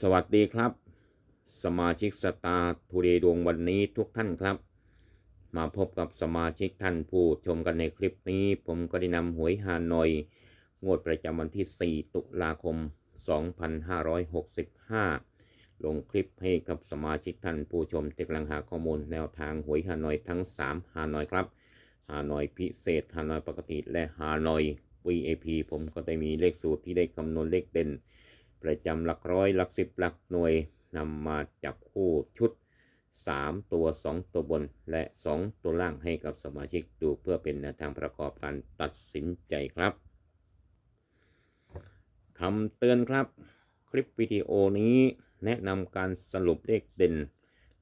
สวัสดีครับ สมาชิกสตาร์ทูเดดวงวันนี้ทุกท่านครับ มาพบกับสมาชิกท่านผู้ชมกันในคลิปนี้ ผมก็ได้นำหวยฮานอย งวดประจำวันที่ 4 ตุลาคม 2565 ลงคลิปให้กับสมาชิกท่านผู้ชมที่กลังหาข้อมูลแนวทางหวยฮานอยทั้ง 3 ฮานอยครับ ฮานอยพิเศษ ฮานอยปกติและฮานอย VAP ผมก็ได้มีเลขสูตรที่ได้คำนวณเลขเด่น ประจำหลักร้อยหลักสิบหลักหน่วยนำมาจับคู่ชุด 3 ตัว 2 ตัวบนและ 2 ตัวล่างให้กับสมาชิกดูเพื่อเป็นแนวทางประกอบการตัดสินใจครับคำเตือนครับ คลิปวิดีโอนี้แนะนำการสรุปเลขเด่น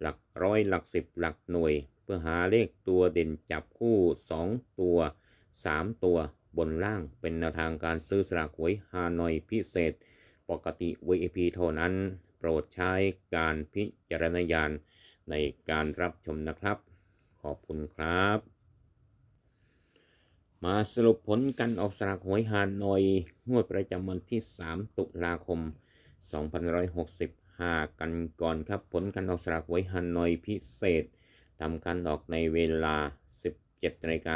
หลักร้อยหลักสิบหลักหน่วย เพื่อหาเลขตัวเด่นจับคู่ 2 ตัว 3 ตัวบนล่างเป็นแนวทางการซื้อสลากหวยฮานอยพิเศษ ปกติ VIP เท่านั้น โปรดใช้การพิจารณญาณในการรับชมนะครับ ขอบคุณครับ มาสรุปผลการออกสลากหวยฮานอย งวดประจำวันที่ 3 ตุลาคม 2565 กันก่อนครับ ผลการออกสลากหวยฮานอยพิเศษทำการออกในเวลา 17นาฬิกา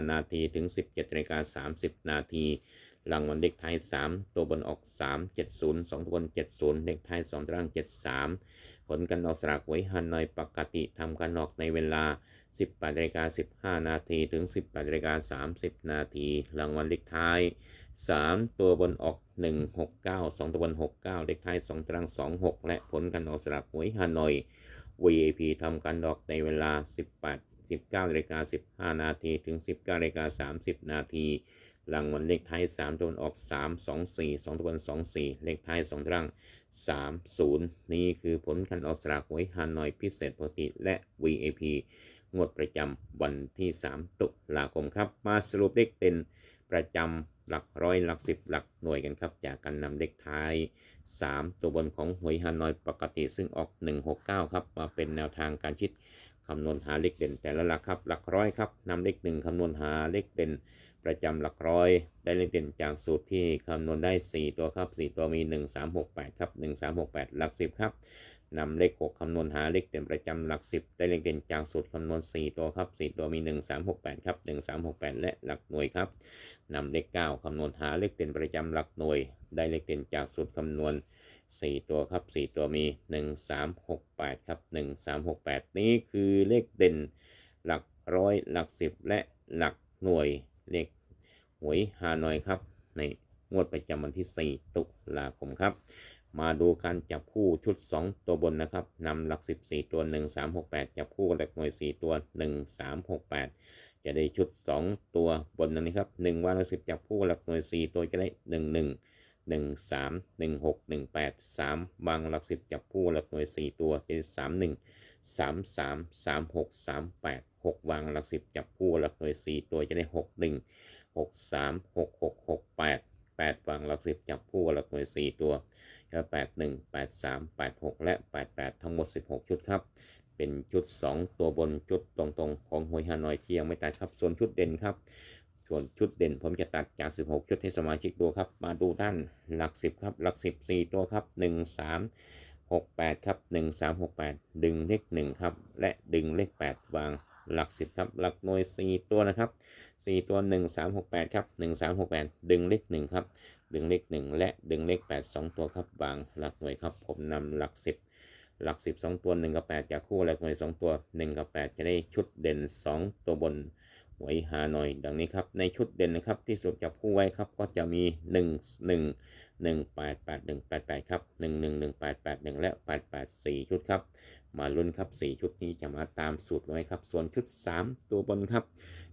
15 นาทีถึง 17นาฬิกา30 นาที รางวัลเลขท้าย 3 ตัวบนออก 3 70 2 ตัวบน 70 เลขท้าย 2ตัวล่าง 73 ผลการออกสลากหวยฮานอยปกติทำการออกในเวลา 18นาฬิกา15 นาทีถึง 18นาฬิกา30 นาที รางวัลเลขท้าย 3 ตัวบนออก 169 2 ตัวบน 69 เลขท้าย 2ตาราง 26 และผลการออกสลากหวยฮานอย VAP ทำการออกในเวลา 18 19นาฬิกา15 นาทีถึง 19นาฬิกา30 นาที รางวัลเลขท้าย3ตัวบนออก 3 2 4 2ตัวบน2 4 เลขท้าย2ตาราง3 0 นี่คือผลการออกสลากหวยฮานอยพิเศษปกติและ VAP งวดประจำวันที่ 3 ตุลาคมครับ มาสรุปเลขเป็นประจำหลักร้อยหลักสิบหลักหน่วยกันครับ จากการนำเลขท้าย 3 ตัวบนของหวยฮานอยปกติซึ่งออก 169 ครับ มาเป็นแนวทางการคิดคำนวณหาเลขเด่นแต่ละหลักครับ หลักร้อยครับนำเลขหนึ่งคำนวณหาเลขเด่น ประจำหลักร้อย ได้เลขเด่นจากสูตรที่คำนวณได้ 4 ตัวครับ 4 ตัวมี 1 3 6 8 ครับ 1 3 6 8 หลัก 10 ครับนำเลข 6คำนวณหาเลขเด่นประจำหลัก 10 ได้เลขเด่นจากสูตรคำนวณ 4 ตัวครับ 4 ตัวมี 1 3 6 8 ครับ 1 3 6 8 และหลักหน่วยครับนำเลข 9คำนวณหาเลขเด่นประจำหลักหน่วย ได้เลขเด่นจากสูตรคำนวณ 4 ตัวครับ 4 ตัวมี 1 3 6 8 ครับ 1 3 6 8 นี้คือเลขเด่นหลักร้อยหลักสิบและหลักหน่วย เลขหวยฮานอยครับ ในงวดประจำวันที่ 4 ตุลาคมครับ มาดูการจับคู่ชุด 2 ตัวบนนะครับนำหลัก 14 ตัว 1 3 6 8 จับคู่กับหลักหน่วย 4 ตัว 1 3 6 8 จะได้ชุด 2 ตัวบนนั้นนะครับ1วางหลัก10 จับคู่กับหลักหน่วย 4 ตัวจะได้ 1 1 1 3 1 6 1 8 3วางหลัก10 จับคู่กับหลักหน่วย 4 ตัวจะได้ 3 1 3 3 3 6 วางหลัก 10 จับคู่หลักหน่วย 4 ตัวจะได้ 6 1 6 3 6 6 6 8 8 วางหลัก 10 จับคู่หลักหน่วย 4 ตัวก็8 1 8 3 8 6 และ 8 8 ทั้งหมด 16 ชุดครับ เป็นชุด 2 ตัวบนชุดตรงๆ ของหวยฮานอยที่ยังไม่ตัดครับ ส่วนชุดเด่นครับ ส่วนชุดเด่นผมจะตัดจาก 16 ชุดให้สมาชิกดูครับ มาดูด้านหลัก 10 ครับหลัก 10 4 ตัวครับ 1 3 6 8 ครับ 1 3 6 8 ดึงเลข 1 ครับ และดึงเลข 8 วาง หลัก 10 ครับ หลักหน่วย 4 ตัวนะครับ 4 ตัว 1 3 6 8 ครับ 1 3 6 8 ดึงเลข1ครับ ดึงเลข 1 และดึงเลข 8 2 ตัวครับวางหลักหน่วยครับ ผมนำหลัก 10 หลัก 10 2 ตัว 1 กับ 8 จากคู่หลักหน่วย 2 ตัว 1 กับ 8 จะได้ชุดเด่น 2 ตัวบนหวยฮานอย ดังนี้ครับ ในชุดเด่นนะครับที่สรุปจับคู่ไว้ครับก็จะมี 1 1 1 8 8 1 8 8 ครับ 1 1 1 8 8 1 และ 8 8 4 ชุดครับ มาลุ้นครับ 4 ชุดนี้จะมาตามสูตรไว้ครับ ส่วนชุด 3 ตัวบนครับ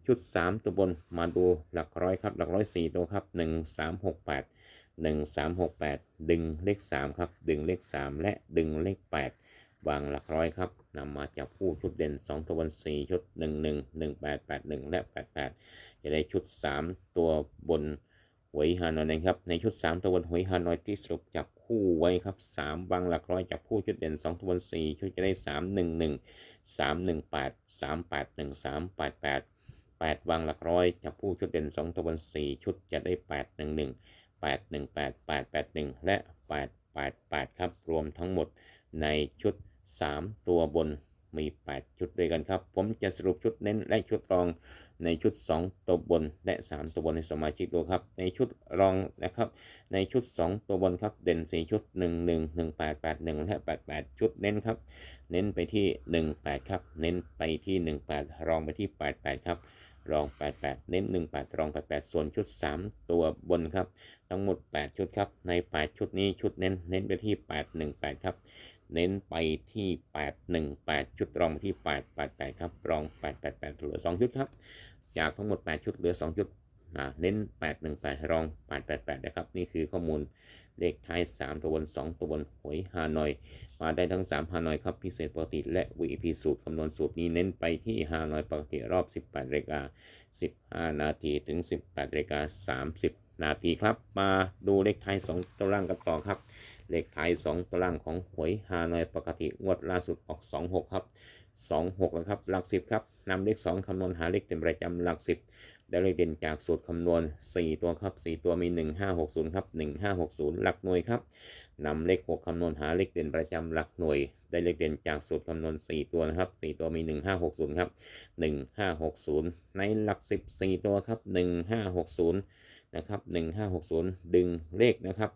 ชุด 3 ตัวบนมาดูหลักร้อยครับ หลักร้อย 4 ตัวครับ 1 3 6 8 1 3 6 8 ดึงเลข 3 ครับ ดึงเลข 3 และดึงเลข 8 วางหลักร้อยครับนำมาจับคู่ชุดเด่น 2 ตัวบน 4 ชุด 1 1 1 8 8 1 และ 8 8 จะได้ชุด 3 ตัวบนหวยฮานอยนะครับ ในชุด 3 ตัวบนหวยฮานอยที่สรุปจับ คู่ไว้ครับ 3 วางหลักร้อยจับคู่ชุดเด่น 2 ทวน 4 ช่วยจะได้ 3 1 1 3 1 8 3 8 1 3 8 8 8 วางหลักร้อยจับคู่ชุดเด่น 2 ทวน 4 ชุดจะได้ 8 1 1 8 1 8 8 8 1 และ 8 88 ครับ รวมทั้งหมดในชุด 3 ตัวบน มี 8 ชุดด้วยกันครับ ผมจะสรุปชุดเน้นและชุดรองในชุด 2 ตัวบนและ 3 ตัวบนในสมาชิกดูครับ ในชุดรองนะครับ ในชุด 2 ตัวบนครับ เด่น 4 ชุด 1 1 1 8 8 1 และ 88 ชุดเน้นครับ เน้นไปที่ 18 ครับ เน้นไปที่ 18 รองไปที่ 88 ครับ รอง 88 เน้น 18 รอง 88 ส่วนชุด 3 ตัวบนครับ ทั้งหมด 8 ชุดครับ ใน 8 ชุดนี้ชุดเน้น เน้นไปที่ 818 ครับ เน้นไปที่ 818 ชุดรองไปที่ 888 ครับ รอง 888 เหลือ 2 ชุดครับ จากทั้งหมด 8 ชุดเหลือ 2 ชุดอ่าเน้น 818 รอง 888 นะครับ นี่คือข้อมูลเลขท้าย 3 ตัวบน 2 ตัวบนหวยฮานอย มาได้ทั้ง 3 ฮานอยครับ พิเศษปกติและ VIP สูตรคำนวณสูตรนี้เน้นไปที่ฮานอยปกติรอบ 18นาฬิกา15 นาทีถึง 18นาฬิกา30 นาทีครับ มาดูเลขท้าย 2 ตัวล่างกันต่อครับ เลขท้าย 2ตัวล่างของหวยฮานอยปกติงวดล่าสุดออก 26 ครับ 26แล้วครับหลัก 10 ครับนำเลข 2 คำนวณหาเลขเต็มประจำหลัก 10 ได้เลขเด่นจากสูตรคำนวณ 4 ตัวครับ 4 ตัวมี 1560 ครับ 1560 หลักหน่วยครับนำเลข 6 คำนวณหาเลขเด่นประจำหลักหน่วย ได้เลขเด่นจากสูตรคำนวณ 4 ตัวนะครับ 4 ตัวมี 1560 ครับ 1560 ในหลัก 10 4 ตัวครับ 1560 นะครับ 1560 ดึงเลขนะครับ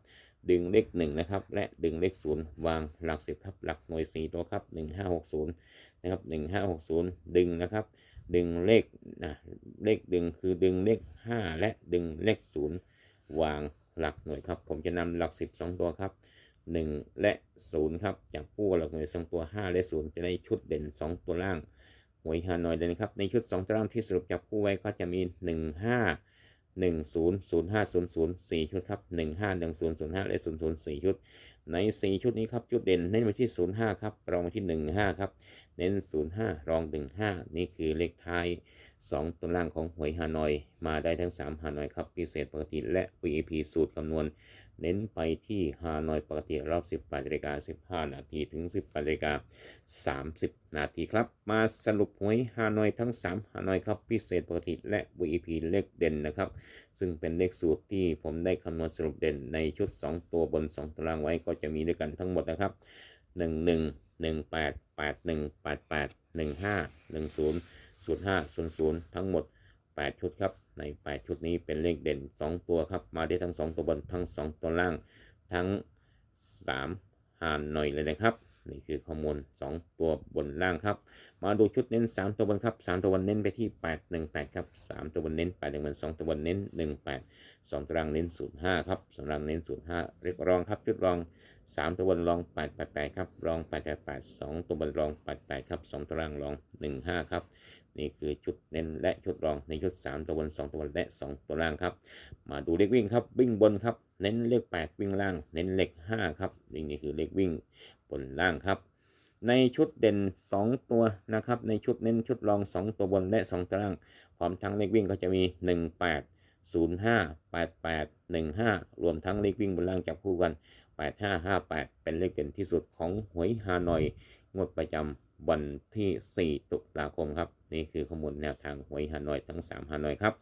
ดึงเลข1นะครับและดึงเลข 0 วางหลัก 10ครับหลักหน่วย4ตัวครับ1560นะครับ1560 ดึงนะครับดึงเลขนะเลขดึงคือดึงเลข 5 และดึงเลข 0 วางหลักหน่วยครับ ผมจะนำหลัก 10 2 ตัวครับ 1 และ 0 ครับจากผู้หลักหน่วย2ตัว 5 และ 0 จะได้ชุดเด่น 2 ตัวล่างหวยฮานอยเลยนะครับในชุด 2 ตัวล่างที่สรุปจับคู่ไว้ก็จะมี 1 5 1 0 0 5 0 0 4 ชุดครับ 1 5 1 0 0 5 และ 0 0 4 ชุด ใน 4 ชุดนี้ครับชุดเด่นเน้นไปที่ 0 5 ครับ รองไปที่ 1 5 ครับ เน้น 0 5 รอง 1 5 นี่คือเลขท้าย 2 ตัวล่างของหวยฮานอย มาได้ทั้ง 3 ฮานอยครับพิเศษปกติและ VIP สูตรคำนวณ เน้นไปที่ฮานอยปกติรอบ 18นาฬิกา15 นาทีถึง 18นาฬิกา30 นาทีครับ มาสรุปหวยฮานอยทั้ง 3 ฮานอยครับพิเศษปกติและ VIP เลขเด่นนะครับ ซึ่งเป็นเลขสูตรที่ผมได้คำนวณสรุปเด่นในชุด 2 ตัวบน 2ตารางไว้ก็จะมีด้วยกันทั้งหมดนะครับ 1 1 1 8 8 1 8 8 1 5 1 0 0 5 0 0ทั้งหมด 8 ชุดครับ ใน 8 ชุดนี้เป็นเลขเด่น 2 ตัวครับ มาได้ทั้ง 2 ตัวบนทั้ง 2 ตัวล่าง ทั้ง 3 หานหน่อยเลยนะครับ นี่คือข้อมูล 2 ตัวบนล่างครับ มาดูชุดเน้น 3 ตัวบนครับ 3 ตัวบนเน้นไปที่ 8 1 8 ครับ 3 ตัวบนเน้น8 1 2ตัวบนเน้น 1 8 2ตารางเน้น 05 ครับสำหรับเน้น 05 เรียกรองครับชุดรอง 3 ตัวบนรอง 888 ครับ รอง 888 2 ตัวบนรอง 88 ครับ 2ตารางรอง 15 ครับ นี่คือชุดเน้นและชุดรองในชุด 3 ตัวบน 2 ตัวบนและ 2 ตัวล่างครับ มาดูเลขวิ่งครับวิ่งบนครับ เน้นเลข 8 วิ่งล่าง เน้นเลข5ครับนี่คือเลขวิ่งบนล่างครับ ในชุดเด่น 2 ตัวนะครับ ในชุดเน้นชุดรอง 2 ตัวบนและ 2 ตัวล่างพร้อมทั้งเลขวิ่งก็จะมี 18 05 88 15 รวมทั้งเลขวิ่งบนล่างจับคู่กัน 8558 เป็นเลขเด่นที่สุดของหวยฮานอยงวดประจำ วันที่ 4 ตุลาคมครับ นี่คือข้อมูลแนวทางหวยฮานอยทั้ง 3ฮานอยครับ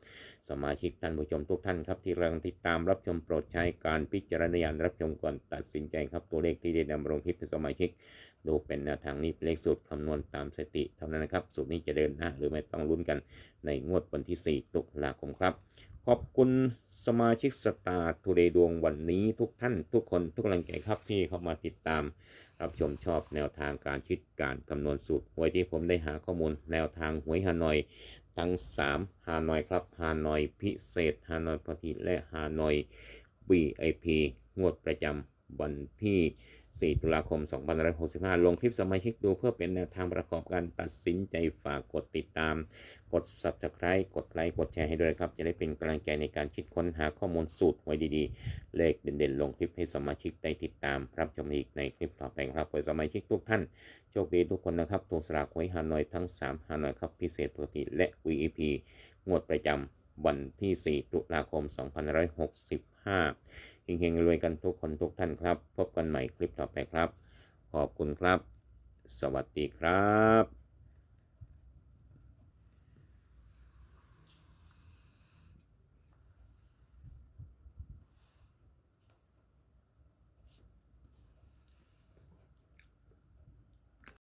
สมาชิกท่านผู้ชมทุกท่านครับ ที่กำลังติดตามรับชมโปรดใช้การพิจารณาญาณรับชมก่อนตัดสินใจครับ ตัวเลขที่ได้นำลงคลิปเป็นสมาชิก ดูเป็นแนวทางนี้เเลขสูตรคำนวณตามสติเท่านั้นนะครับ สูตรนี้จะเดินหน้าหรือไม่ต้องลุ้นกันในงวดวันที่ 4 ตุลาคมครับ ขอบคุณสมาชิกสตาร์ทูเดย์ดวงวันนี้ทุกท่านทุกคนทุกกำลังใจครับที่เข้ามาติดตาม รับชมชอบแนวทางการคิดการคำนวณสูตรหวยที่ผมได้หาข้อมูลแนวทางหวยฮานอย ทั้ง 3 ฮานอยครับ ฮานอยพิเศษ ฮานอยพอดีและฮานอย VIP งวดประจำวันที่ 4 ตุลาคม 2565 ลงคลิปสมาชิกดูเพื่อเป็นแนวทางประกอบการตัดสินใจฝากกดติดตาม กด Subscribe กดไลค์กดแชร์ให้ด้วยครับ จะได้เป็นกำลังใจในการคิดค้นหาข้อมูลสูตรไว้ดีๆ เลขเด่นๆ ลงคลิปให้สมาชิกได้ติดตาม รับชมอีกในคลิปต่อไปครับขอให้สมาชิกทุกท่าน โชคดีทุกคนนะครับตัวสลากหวยฮานอยทั้ง 3ฮานอยครับพิเศษปกติและ VIP งวดประจำวันที่ 4 ตุลาคม 2565 เฮงๆรวยกันทุกคนทุกท่านครับ พบกันใหม่คลิปต่อไปครับ ขอบคุณครับ สวัสดีครับ